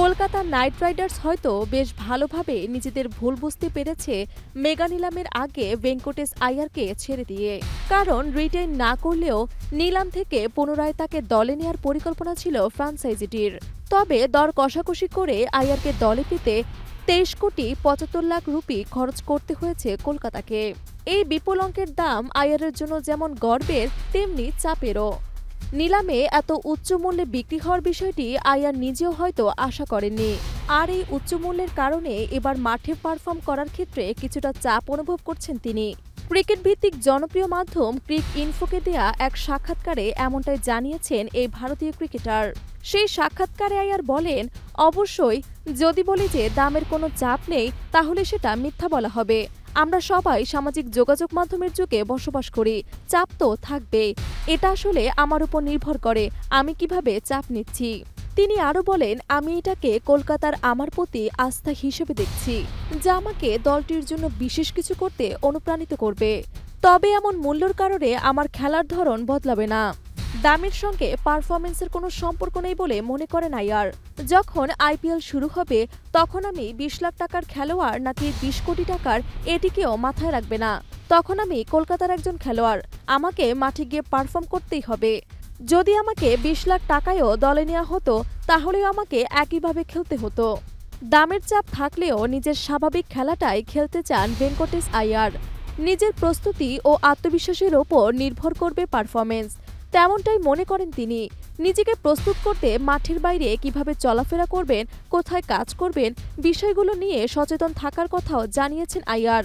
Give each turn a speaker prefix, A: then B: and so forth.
A: Kolkata night Riders হয়তো বেশ ভালোভাবে নিজেদের ভুল বুঝতে পেরেছে মেগা নিলামের আগে ভেঙ্কটেশ আয়ারকে ছেড়ে দিয়ে। কারণ রিটেইন না করলেও নিলাম থেকে পুনরায় তাকে দলে নেওয়ার পরিকল্পনা ছিল ফ্রাঞ্চাইজিটির। তবে দর কষাকষি করে আয়ারকে দলে পেতে তেইশ কোটি পঁচাত্তর লাখ রুপি খরচ করতে হয়েছে কলকাতাকে। এই বিপুল অঙ্কের দাম আয়ারের জন্য যেমন গর্বের, তেমনি চাপেরও। নিলামে এত উচ্চ মূল্যে বিক্রি হওয়ার বিষয়টি আয়ার নিজেও হয়তো আশা করেননি। আর এই উচ্চ মূল্যের কারণে এবার মাঠে পারফর্ম করার ক্ষেত্রে কিছুটা চাপ অনুভব করছেন তিনি। ক্রিকেট ভিত্তিক জনপ্রিয় মাধ্যম ক্রিক ইনফোকে দেয়া এক সাক্ষাৎকারে এমনটাই জানিয়েছেন এই ভারতীয় ক্রিকেটার। সেই সাক্ষাৎকারে আয়ার বলেন, অবশ্যই, যদি বলি যে দামের কোনো চাপ নেই, তাহলে সেটা মিথ্যা বলা হবে। আমরা সবাই সামাজিক যোগাযোগ মাধ্যমের যুগে বসবাস করি, চাপ তো থাকবেই। এটা আসলে আমার উপর নির্ভর করে, আমি কীভাবে চাপ নিচ্ছি। তিনি আরও বলেন, আমি এটাকে কলকাতার আমার প্রতি আস্থা হিসেবে দেখছি, যা আমাকে দলটির জন্য বিশেষ কিছু করতে অনুপ্রাণিত করবে। তবে এমন মূল্যর কারণে আমার খেলার ধরন বদলাবে না। দামের সঙ্গে পারফরমেন্সের কোনো সম্পর্ক নেই বলে মনে করেন আয়ার যখন আইপিএল শুরু হবে, তখন আমি বিশ লাখ টাকার খেলোয়াড় নাকি বিশ কোটি টাকার এটিকেও মাথায় রাখবে না। তখন আমি কলকাতার একজন খেলোয়াড়, আমাকে মাঠে গিয়ে পারফর্ম করতেই হবে। যদি আমাকে বিশ লাখ টাকায়ও দলে নেওয়া হতো, তাহলেও আমাকে একইভাবে খেলতে হতো। দামের চাপ থাকলেও নিজের স্বাভাবিক খেলাটাই খেলতে চান ভেঙ্কটেশ আইয়ার নিজের প্রস্তুতি ও আত্মবিশ্বাসের ওপর নির্ভর করবে পারফরমেন্স তেমনটাই মনে করেন তিনি। নিজেকে প্রস্তুত করতে মাঠের বাইরে কীভাবে চলাফেরা করবেন, কোথায় কাজ করবেন, বিষয়গুলো নিয়ে সচেতন থাকার কথাও জানিয়েছেন আয়ার